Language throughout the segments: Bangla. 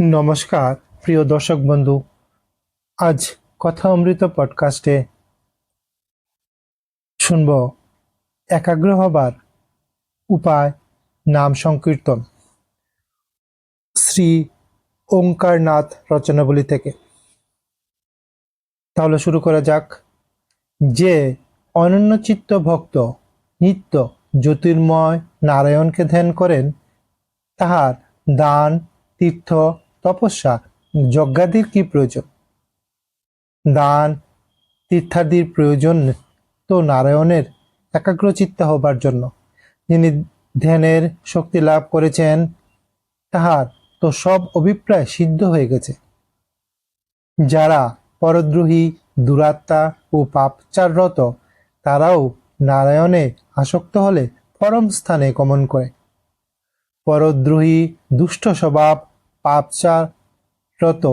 নমস্কার, প্রিয় দর্শক বন্ধু। আজ কথা অমৃত পডকাস্টে শুনব একাগ্র হবার উপায় নাম সংকীর্তন। শ্রী ওঙ্কারনাথ রচনাবলী থেকে। তাহলে শুরু করা যাক। যে অনন্য চিত্ত ভক্ত নিত্য জ্যোতির্ময় নারায়ণকে ধ্যান করেন, তাহার দান, তীর্থ তপস্যা, যজ্ঞাদির কি প্রয়োজন? দান, তীর্থাদির প্রয়োজন তো নারায়ণের একাগ্রচিত্ত হবার জন্য। যিনি ধ্যানের শক্তি লাভ করেছেন, তাহার তো সব অভিপ্রায় সিদ্ধ হয়ে গেছে। যারা পরদ্রোহী, দুরাত্মা ও পাপচাররত, তারাও নারায়ণে আসক্ত হলে পরম স্থানে গমন করে। পরদ্রোহী, দুষ্ট স্বভাব পাপচারত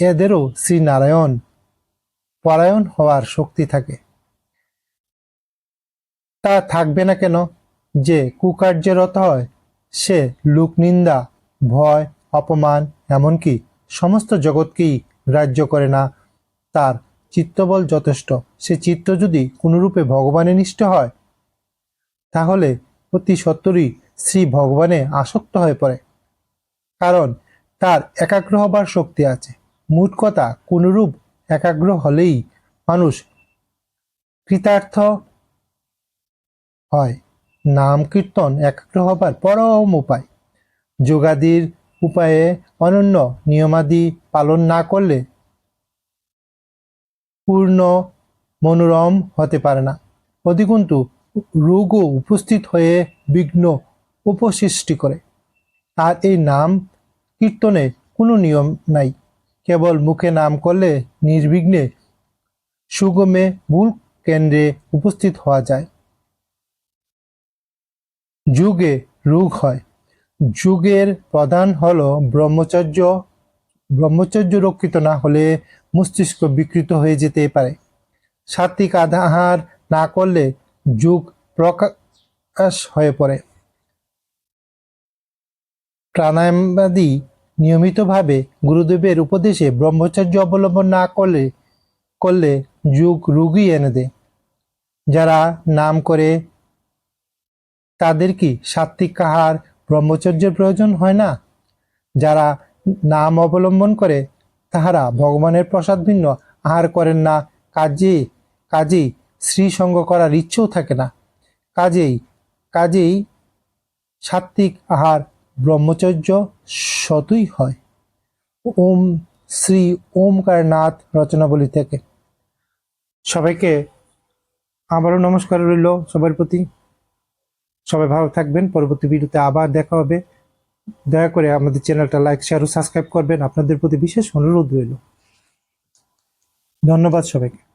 এদেরও শ্রীনারায়ণ পরায়ণ হওয়ার শক্তি থাকে। তা থাকবে না কেন? যে কুকার্যরত হয়, সে লোকনিন্দা, ভয়, অপমান, এমনকি সমস্ত জগৎকেই গ্রাহ্য করে না। তার চিত্তবল যথেষ্ট। সে চিত্ত যদি কোনরূপে ভগবানে নিষ্ঠ হয়, তাহলে অতি সত্তরই শ্রী ভগবানে আসক্ত হয়ে পড়ে। কারণ তার একাগ্র হবার শক্তি আছে। মোট কথা, কোনরূপ একাগ্র হলেই মানুষ কৃতার্থ হয়। নাম কীর্তন একাগ্র হবার পরম উপায়। যোগাদির উপায়ে অনন্য নিয়মাদি পালন না করলে পূর্ণ মনোরম হতে পারে না। অধিকন্তু, রোগও উপস্থিত হয়ে বিঘ্ন উপসৃষ্টি করে। আর এই নাম কীর্তনে কোনো নিয়ম নাই, কেবল মুখে নাম করলে নির্বিঘ্নে সুগমে মূল কেন্দ্রে উপস্থিত হওয়া যায়। যুগে রোগ হয়। যুগের প্রধান হলো ব্রহ্মচর্য। ব্রহ্মচর্য রক্ষিত না হলে মস্তিষ্ক বিকৃত হয়ে যেতে পারে। সাত্বিক আহার না করলে যুগ প্রকাশ হয়ে পড়ে। প্রাণায়ামাদি নিয়মিতভাবে গুরুদেবের উপদেশে ব্রহ্মচর্য অবলম্বন না করলে করলে যুগ রুগী এনে দেয়। যারা নাম করে, তাদের কি সাত্বিক আহার ব্রহ্মচর্যের প্রয়োজন হয় না? যারা নাম অবলম্বন করে, তাহারা ভগবানের প্রসাদ ভিন্ন আহার করেন না। কাজে, কাজেই শ্রীসঙ্গ করার ইচ্ছেও থাকে না। কাজেই কাজেই সাত্বিক আহার ব্রহ্মচর্য শতই হয়। ওম শ্রী ওমকারনাথ রচনাবলী থেকে। সবাইকে আবারও নমস্কার রইল সবার প্রতি। সবাই ভালো থাকবেন। পরবর্তী ভিডিওতে আবার দেখা হবে। দয়া করে আমাদের চ্যানেলটা লাইক, শেয়ার ও সাবস্ক্রাইব করবেন। আপনাদের প্রতি বিশেষ অনুরোধ রইল। ধন্যবাদ সবাইকে।